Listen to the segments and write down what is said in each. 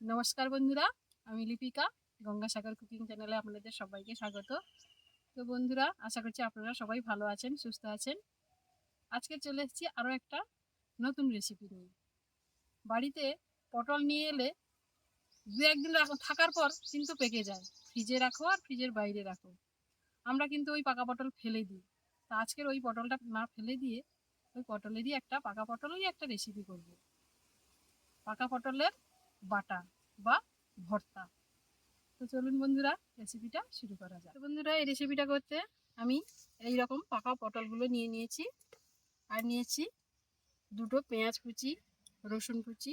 নমস্কার বন্ধুরা, আমি লিপিকা, গঙ্গাসাগর কুকিং চ্যানেলে আপনাদের সবাইকে স্বাগত। তো বন্ধুরা, আশা করছি আপনারা সবাই ভালো আছেন, সুস্থ আছেন। আজকে চলে এসেছি আরও একটা নতুন রেসিপি নিয়ে। বাড়িতে পটল নিয়ে এলে দু একদিন থাকার পর কিন্তু পেকে যায়। ফ্রিজে রাখো আর ফ্রিজের বাইরে রাখো। আমরা কিন্তু ওই পাকা পটল ফেলে দিই। তা আজকের ওই পটলটা না ফেলে দিয়ে ওই পটলেরই একটা পাকা পটলেরই একটা রেসিপি করব। পাকা পটলের বাটা বা ভর্তা। তো চলুন বন্ধুরা রেসিপিটা শুরু করা তো বন্ধুরা, এই রেসিপিটা করতে আমি এই রকম পাকা পটলগুলো নিয়ে নিয়েছি। আর নিয়েছি দুটো পেঁয়াজ কুচি, রসুন কুচি,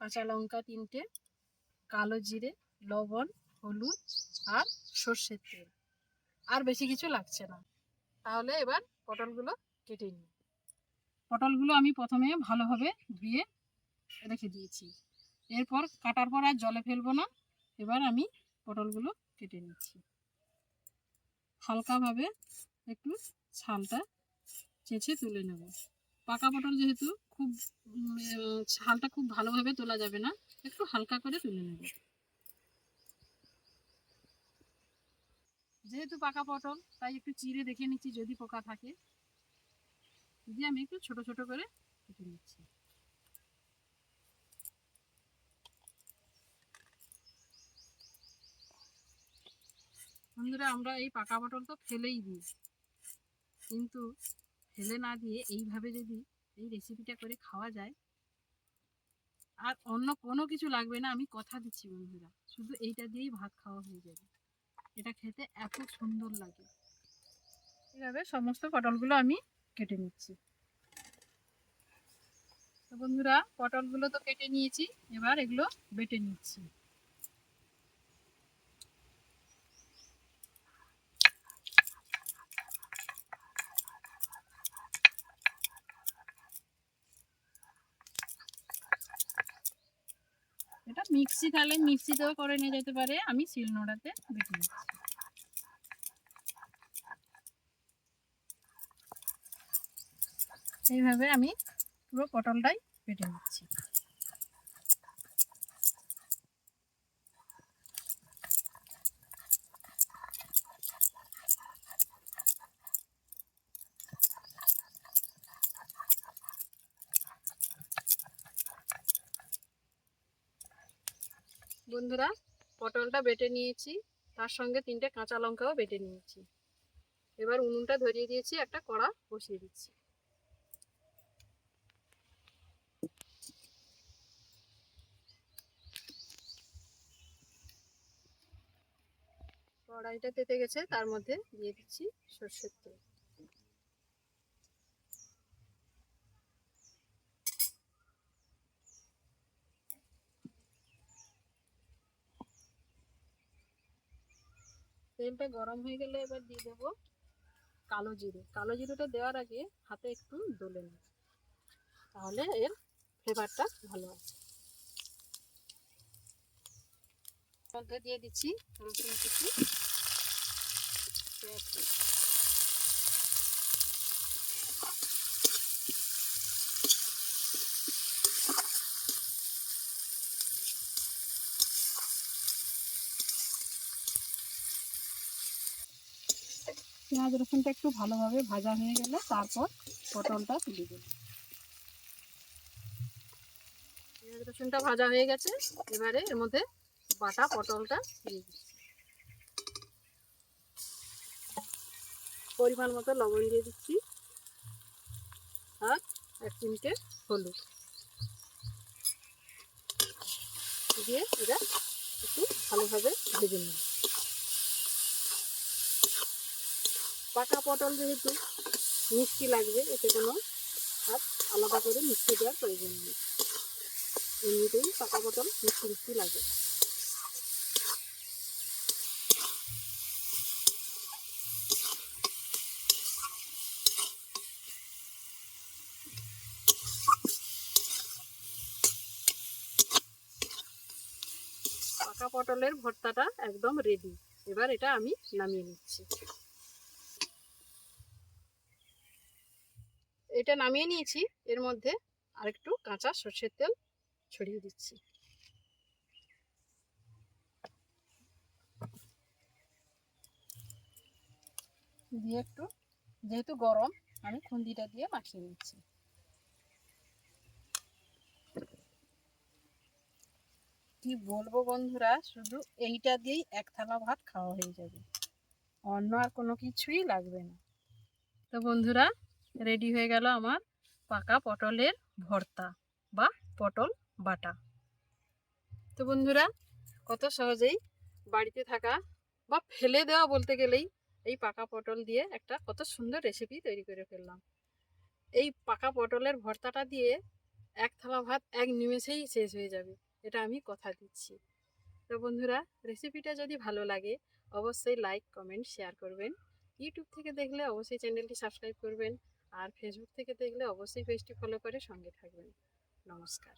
কাঁচা লঙ্কা তিনটে, কালো জিরে, লবণ, হলুদ আর সর্ষের তেল। আর বেশি কিছু লাগছে না। তাহলে এবার পটলগুলো কেটে নিই। পটলগুলো আমি প্রথমে ভালোভাবে ধুয়ে রেখে দিয়েছি। এরপর কাটার পর আর জলে ফেলব না। এবার আমি পটলগুলো কেটে নিচ্ছি। হালকাভাবে একটু ছালটা চেঁচে তুলে নেব। পাকা পটল যেহেতু খুব ছালটা খুব ভালোভাবে তোলা যাবে না, একটু হালকা করে তুলে নেব। যেহেতু পাকা পটল, তাই একটু চিড়ে দেখে নিচ্ছি যদি পোকা থাকে। দিয়ে আমি একটু ছোট ছোট করে কেটে নিচ্ছি। বন্ধুরা, আমরা এই পাকা পটল তো ফেলেই দিই। কিন্তু ফেলে না দিয়ে এইভাবে যদি এই রেসিপিটা করে খাওয়া যায়, আর অন্য কোনো কিছু লাগবে না, আমি কথা দিচ্ছি বন্ধুরা। শুধু এইটা দিয়েই ভাত খাওয়া হয়ে যাবে। এটা খেতে এত সুন্দর লাগে। এইভাবে সমস্ত পটলগুলো আমি কেটে নিচ্ছি। তো বন্ধুরা, পটলগুলো তো কেটে নিয়েছি, এবার এগুলো বেটে নিচ্ছি। এটা মিক্সি তাহলে মিক্সিতেও করে নিয়ে যেতে পারে। আমি শিলনোড়াতে বেটে নিচ্ছি। এইভাবে আমি পুরো পটলটাই বেটে নিচ্ছি। বন্ধুরা, পটলটা বেটে নিয়েছি, তার সঙ্গে তিনটে কাঁচা লঙ্কাও বেটে নিয়েছি। এবার উনুনটা ধরিয়ে দিয়েছি, একটা কড়া বসিয়ে দিচ্ছি। কড়াইটা তেতে গেছে, তার মধ্যে দিয়ে দিচ্ছি সর্ষের তেল। তেলটা গরম হয়ে গেলে এবার দিয়ে দেবো কালো জিরে। কালো জিরেটা দেওয়ার আগে হাতে একটু দোলে নিই। তাহলে এর ফ্লেভারটা ভালো আছে মধ্যে দিয়ে দিচ্ছি রসুন কুচি। পেঁয়াজ রসুনটা একটু ভালোভাবে ভাজা হয়ে গেলে তারপর পটলটা তুলে দেব। পেঁয়াজ রসুনটা ভাজা হয়ে গেছে, এবারে এর মধ্যে বাটা পটলটা দিয়ে পরিমাণ মতো লবণ দিয়ে দিচ্ছি আর এক চিমটে হলুদ। দিয়ে এটা একটু ভালোভাবে ভেজে নেব পাকা পটল যেহেতু মিষ্টি লাগবে, এতে কোনো আর আলাদা করে মিষ্টি দেওয়ার প্রয়োজন নেই। এমনিতেই পাকা পটল মিষ্টি মিষ্টি লাগে। পাকা পটলের ভর্তাটা একদম রেডি এবার এটা আমি নামিয়ে নিচ্ছি। এটা নামিয়ে নিয়েছি। এর মধ্যে আরেকটু কাঁচা সর্ষের তেল ছড়িয়ে দিচ্ছি। দিয়ে একটু, যেহেতু গরম, আমি খুন্দিটা দিয়ে মাখিয়ে নিচ্ছি। কি বলব বন্ধুরা, শুধু এইটা দিয়েই এক থালা ভাত খাওয়া হয়ে যাবে। অন্য আর কোনো কিছুই লাগবে না। তো বন্ধুরা রেডি হয়ে গেল আমার পাকা পটলের ভর্তা বা পটল বাটা। তো বন্ধুরা, কত সহজেই বাড়িতে থাকা বা ফেলে দেওয়া বলতে গেলেই এই পাকা পটল দিয়ে একটা কত সুন্দর রেসিপি তৈরি করে ফেললাম। এই পাকা পটলের ভর্তাটা দিয়ে এক থালা ভাত এক নিমেষেই শেষ হয়ে যাবে, এটা আমি কথা দিচ্ছি। তো বন্ধুরা রেসিপিটা যদি ভালো লাগে, অবশ্যই লাইক কমেন্ট শেয়ার করবেন। ইউটিউব থেকে দেখলে অবশ্যই চ্যানেলটি সাবস্ক্রাইব করবেন। আর ফেসবুক থেকে দেখলে অবশ্যই পেজটি ফলো করে সঙ্গে থাকবেন। নমস্কার।